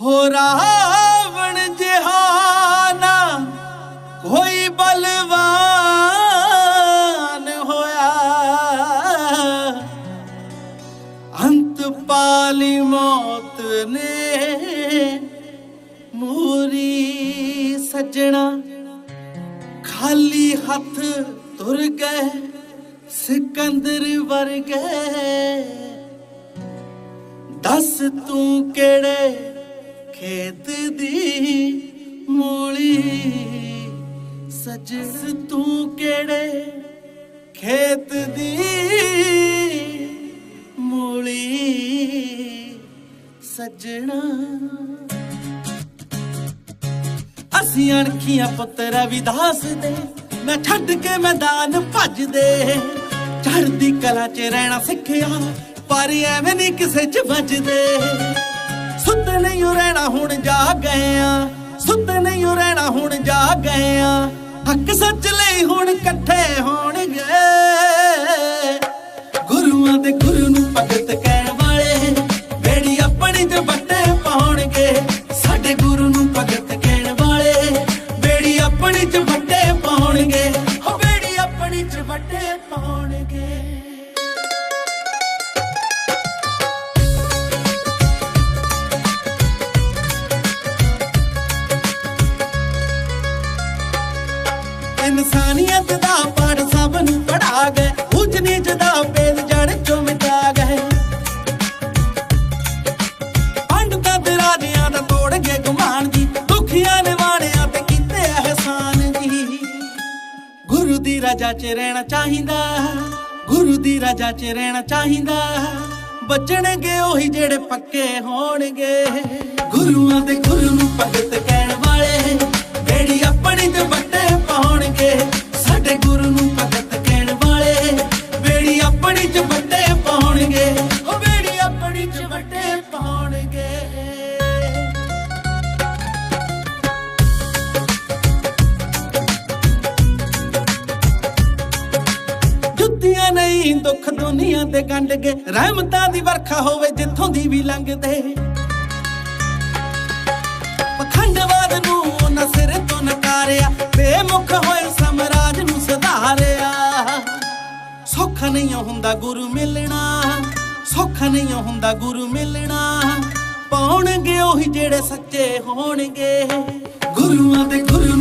ਹੋ ਰਾਵਣ ਜਹਾਨਾ, ਕੋਈ ਬਲਵਾਨ ਹੋਇਆ। ਅੰਤ ਪਾਲੀ ਮੌਤ ਨੇ ਮੂਰੀ ਸੱਜਣਾ, ਖਾਲੀ ਹੱਥ ਤੁਰ ਗਏ ਸਿਕੰਦਰ ਵਰਗੇ। ਦੱਸ ਤੂੰ ਕਿਹੜੇ ਜਿਸ ਤੂੰ ਕਿਹੜੇ ਖੇਤ ਦੀ ਮੂਲੀ ਸਜਣਾ। ਅਸੀਂ ਅਣਖੀਆਂ ਪੁੱਤਰ ਵਿਦਾਸ ਦੇ, ਮੈਂ ਛੱਡ ਕੇ ਮੈਦਾਨ ਭੱਜਦੇ। ਚੜ੍ਹਦੀ ਕਲਾ 'ਚ ਰਹਿਣਾ ਸਿੱਖਿਆ, ਪਰ ਐਵੇਂ ਨਹੀਂ ਕਿਸੇ 'ਚ ਵੱਜਦੇ। ਸੁੱਤ ਨਹੀਂ ਓ ਰਹਿਣਾ ਹੁਣ ਜਾ ਗਏ ਆ, ਸੁੱਤ ਨਹੀਂ ਓ ਰਹਿਣਾ ਹੁਣ ਜਾ ਗਏ ਆ। ਹੱਕ ਸੱਚ ਲਈ ਹੁਣ ਇਕੱਠੇ ਇਨਸਾਨੀਅਤ ਦਾ ਪਾਠ ਸਭ ਨੂੰ ਪੜਾ ਗਏ ਉੱਚ ਨੀਚ ਦਾ ਭੇਦ ਜੜ ਚੋਂ ਮਿਟਾ ਗਏ ਪੰਡਤਾਂ ਤੇ ਰਾਜਿਆਂ ਦਾ ਤੋੜ ਕੇ ਗੁਮਾਨ ਜੀ ਦੁਖੀਆਂ ਨੇ ਵਾਣਿਆਂ ਤੇ ਕੀਤੇ ਅਹਿਸਾਨ ਜੀ ਗੁਰੂ ਦੀ ਰਜਾ 'ਚ ਰਹਿਣਾ ਚਾਹੀਦਾ, ਗੁਰੂ ਦੀ ਰਜਾ 'ਚ ਰਹਿਣਾ ਚਾਹੀਦਾ। ਬਚਣਗੇ ਉਹੀ ਜਿਹੜੇ ਪੱਕੇ ਹੋਣਗੇ। ਗੁਰੂਆਂ ਦੇ ਗੁਰੂ ਨੂੰ ਭਗਤ ਕਹਿਣ ਵਾਲੇ, ਜਿਹੜੀ ਆਪਣੀ ਤੇ ਵੱਟੇ ਦੁੱਖ ਦੁਨੀਆ ਤੇ ਗੰਢ ਕੇ ਰਹਿਮਤਾਂ ਦੀ ਵਰਖਾ ਹੋਵੇ ਜਿੱਥੋਂ ਦੀ ਵੀ ਲੰਘਦੇ। ਪਖੰਡਵਾਦ ਨੂੰ ਉਹਨਾਂ ਤੋਂ ਨਕਾਰਿਆ, ਬੇਮੁਖ ਹੋਏ ਸਮਰਾਜ ਨੂੰ ਸੁਧਾਰਿਆ। ਸੌਖਾ ਨਹੀਂ ਹੁੰਦਾ ਗੁਰੂ ਮਿਲਣਾ, ਸੌਖਾ ਨਹੀਂ ਹੁੰਦਾ ਗੁਰੂ ਮਿਲਣਾ। ਪਾਉਣਗੇ ਉਹੀ ਜਿਹੜੇ ਸੱਚੇ ਹੋਣਗੇ। ਗੁਰੂਆਂ ਦੇ ਗੁਰੂ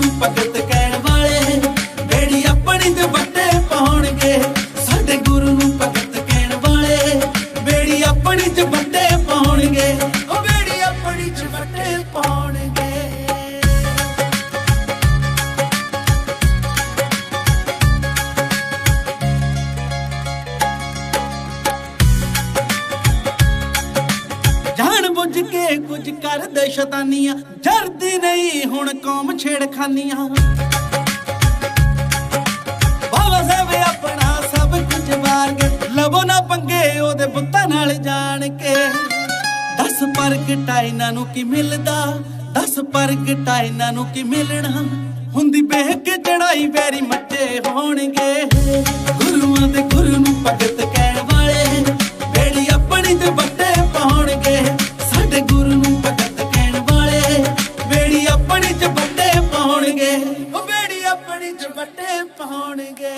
ਕੇ ਕਰਦੇ ਸ਼ੈਤਾਨੀਆਂ, ਜਰਦੀ ਨਹੀਂ, ਹੁਣ ਕੌਮ ਛੇੜਖਾਨੀਆਂ। ਬਾਬਾ ਸਾਹਿਬ ਆਪਣਾ ਸਭ ਕੁਝ ਵਾਰ ਕੇ, ਲਵੋ ਨਾ ਪੰਗੇ ਉਹਦੇ ਬੁੱਤਾਂ ਨਾਲ ਜਾਣ ਕੇ। ਦਸ ਪ੍ਰਗਟਾ ਇਹਨਾਂ ਨੂੰ ਕੀ ਮਿਲਦਾ, ਦਸ ਪ੍ਰਗਟਾ ਇਹਨਾਂ ਨੂੰ ਕੀ ਮਿਲਣਾ। ਹੁੰਦੀ ਬਹਿ ਕੇ ਚੜਾਈ ਵੈਰੀ ਮੱਚੇ ਹੋਣਗੇ। ਗੁਰੂਆਂ ਦੇ ਗੁਰੂ ਨੂੰ ਭਗਤ ਕਹਿਣ ਆਪਣੀ ਚ ਵੱਡੇ ਪਾਉਣਗੇ। ਉਹ ਬੇੜੀ ਆਪਣੀ ਚ ਵੱਡੇ ਪਾਉਣਗੇ।